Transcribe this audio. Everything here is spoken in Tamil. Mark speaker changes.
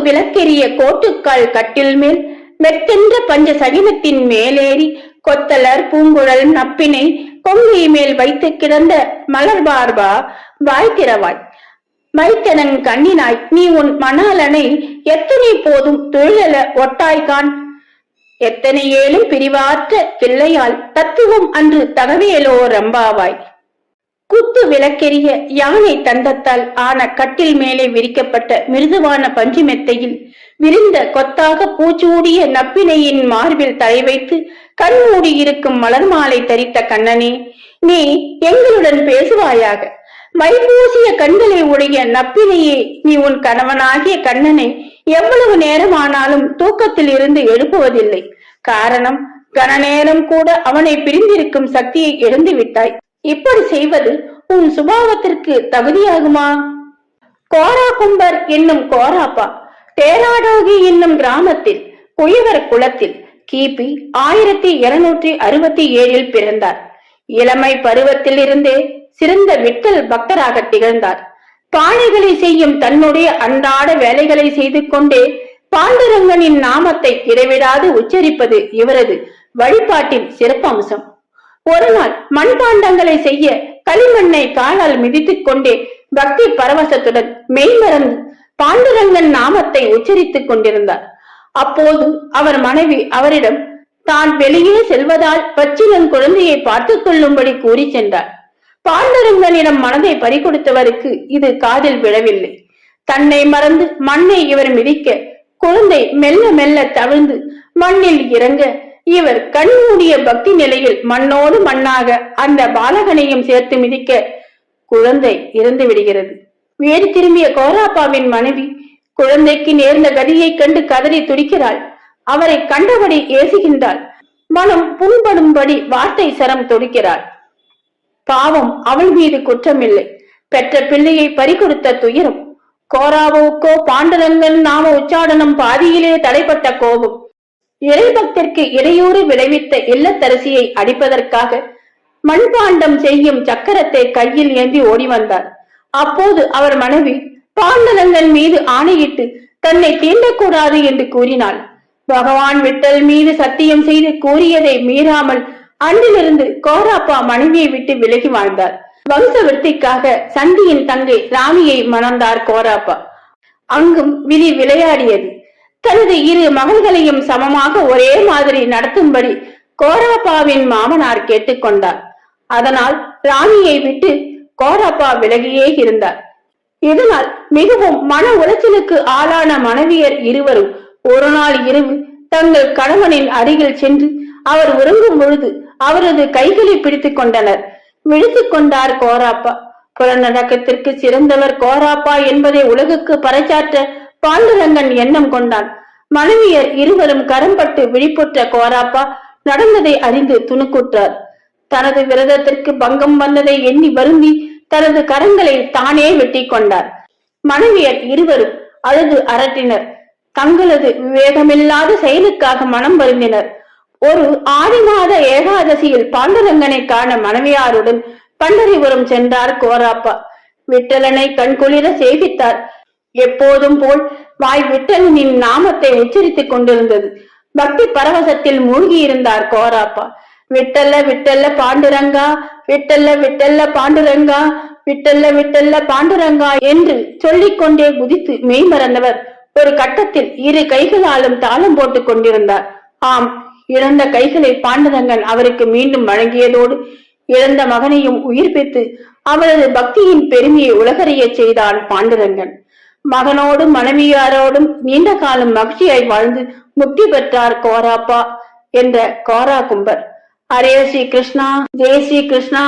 Speaker 1: விளக்கெரிய கோட்டுக்கால் கட்டில் மேல் மெத்தென்ற பஞ்ச சகினத்தின் மேலேறி கொத்தலர் பூங்குழல் நப்பினை கொங்கை மேல் வைத்து கிடந்த மலர்பார்பா வாய் திறவாய். மைத்தனன் கண்ணினாய் நீ உன் மணாலனை எத்தனை போதும் தொழில ஒட்டாய்கான்? எத்தனை ஏழும் பிரிவாற்ற பிள்ளையால் தத்துவம் அன்று தகவேலோ ரம்பாவாய். குத்து விளக்கெரிய யானை தந்தத்தால் ஆன கட்டில் மேலே விரிக்கப்பட்ட மிருதுவான பஞ்சு மெத்தையில் விரிந்த கொத்தாக பூச்சூடிய நப்பினையின் மார்பில் தலை வைத்து கண் மூடி இருக்கும் மலர் மாலை தரித்த கண்ணனே நீ எங்களுடன் பேசுவாயாக. மைபூசிய கண்களை உடைய நப்பினையே நீ உன் கணவனாகிய கண்ணனை எவ்வளவு நேரமானாலும் தூக்கத்தில் இருந்து எழுப்புவதில்லை. காரணம் கன நேரம் கூட அவனை பிரிந்திருக்கும் சக்தியை இழந்து விட்டாய். இப்படி செய்வது உன் சுபாவத்திற்கு தகுதியாகுமா? கோரா கும்பர் என்னும் கோராப்பா டேராடோகி என்னும் கிராமத்தில் குயவர் குளத்தில் கிபி ஆயிரத்தி இருநூற்றி அறுபத்தி ஏழில் பிறந்தார். இளமை பருவத்தில் இருந்தே சிறந்த விட்டல் பக்தராக திகழ்ந்தார். பானைகளை செய்யும் தன்னுடைய அன்றாட வேலைகளை செய்து கொண்டே பாண்டுரங்கனின் நாமத்தை இடைவிடாது உச்சரிப்பது இவரது வழிபாட்டின் சிறப்பம்சம். ஒரு நாள் மண்பாண்டங்களை செய்ய களிமண்ணை காலால் மிதித்துக் கொண்டே பக்தி பரவசத்துடன் மெய்மறந்து பாண்டுரங்கன் நாமத்தை உச்சரித்துக் கொண்டிருந்தார். அப்போது அவர் மனைவி அவரிடம் தான் வெளியே செல்வதால் பச்சிலன் குழந்தையை பார்த்துக் கொள்ளும்படி கூறி சென்றார். பாண்டரங்கனிடம் மனதை பறிகொடுத்தவருக்கு இது காதில் விழவில்லை. தன்னை மறந்து மண்ணை இவர் மிதிக்க குழந்தை மெல்ல மெல்ல தவிழ்ந்து மண்ணில் இறங்க இவர் கண்மூடிய பக்தி நிலையில் மண்ணோடு மண்ணாக அந்த பாலகனையும் சேர்த்து மிதிக்க குழந்தை இறந்து விடுகிறது. வேறு திரும்பிய கோராப்பாவின் மனைவி குழந்தைக்கு நேர்ந்த கதியைக் கண்டு கதறி துடிக்கிறாள். அவரை கண்டபடி ஏசுகின்றாள். மனம் புண்படும்படி வார்த்தை சரம் தொடுக்கிறாள். பாவம் அவள் மீது குற்றமில்லை. பெற்ற பிள்ளையை பறிகொடுத்த துயரம். கோராவுக்கோ பாண்டரங்கன் நாம உச்சாடனம் பாதியிலே தடைப்பட்ட கோபம். இறைபக்திற்கு இடையூறு விளைவித்த இல்லத்தரசியை அடிப்பதற்காக மண்பாண்டம் செய்யும் சக்கரத்தை கையில் ஏந்தி ஓடி வந்தார். அப்போது அவர் மனைவி பாண்டரங்கன் மீது ஆணையிட்டு தன்னை தீண்டக்கூடாது என்று கூறினாள். பகவான் விட்டல் மீது சத்தியம் செய்து கூறியதை மீறாமல் அன்றிலிருந்து கோராப்பா மனைவியை விட்டு விலகி வாழ்ந்தார். வம்ச விருத்திக்காக சந்தியின் தங்கை ராமியை மணந்தார் கோராப்பா. அங்கும் விதி விளையாடியது. தனது இரு மகள்களையும் சமமாக ஒரே மாதிரி நடத்தும்படி கோராப்பாவின் மாமனார் கேட்டுக்கொண்டார். அதனால் ராணியை விட்டு கோராப்பா விலகியே இருந்தார். இதனால் மிகவும் மன உளைச்சலுக்கு ஆளான மனைவியர் இருவரும் ஒரு நாள் இரவு தங்கள் கணவனின் அருகில் சென்று அவர் உறங்கும் பொழுது அவரது கைகளை பிடித்துக் கொண்டனர். விழித்துக் கொண்டார் கோராப்பா. புலநடக்கத்திற்கு சிறந்தவர் கோராப்பா என்பதை உலகுக்கு பறைச்சாற்ற பாண்டுரங்கன் எண்ணம் கொண்டான். மனைவியர் இருவரும் கரம்பட்டு விழிப்புற்ற கோராப்பா நடந்ததை அறிந்து துணுக்குற்றார். தனது விரதத்திற்கு பங்கம் வந்ததை எண்ணி வருந்தி தனது கரங்களை தானே வெட்டி கொண்டார். மனைவியர் இருவரும் அழுது அரட்டினர். தங்களது விவேகமில்லாத செயலுக்காக மனம் வருந்தினர். ஒரு ஆடி மாத ஏகாதசியில் பாண்டுரங்கனை காண மனைவியாருடன் பண்டறிபுரம் சென்றார் கோராப்பா. விட்டலனை கண்குளிர சேவித்தார் எப்போதும் போல் வாய் விட்டலனின் நாமத்தை உச்சரித்துக் கொண்டிருந்தது. பக்தி பரவசத்தில் மூழ்கியிருந்தார் கோராப்பா. விட்டல்ல விட்டல்ல பாண்டுரங்கா விட்டல்ல விட்டல்ல பாண்டுரங்கா விட்டல்ல விட்டல்ல பாண்டுரங்கா என்று சொல்லிக்கொண்டே குதித்து மெய்மறந்தவர் ஒரு கட்டத்தில் இரு கைகளாலும் தாளம் போட்டுக் கொண்டிருந்தார். ஆம் இழந்த கைகளை பாண்டுரங்கன் அவருக்கு மீண்டும் வழங்கியதோடு இழந்த மகனையும் உயிர்ப்பித்து அவரது பக்தியின் பெருமையை உலகறியச் செய்தான் பாண்டுரங்கன். மகனோடும் மனைவியாரோடும் நீண்ட காலம் மகிழ்ச்சியாய் வாழ்ந்து முக்தி பெற்றார் கோராப்பா என்ற கோரா கும்பர். ஹரே ஸ்ரீ கிருஷ்ணா ஜெய் ஸ்ரீ கிருஷ்ணா.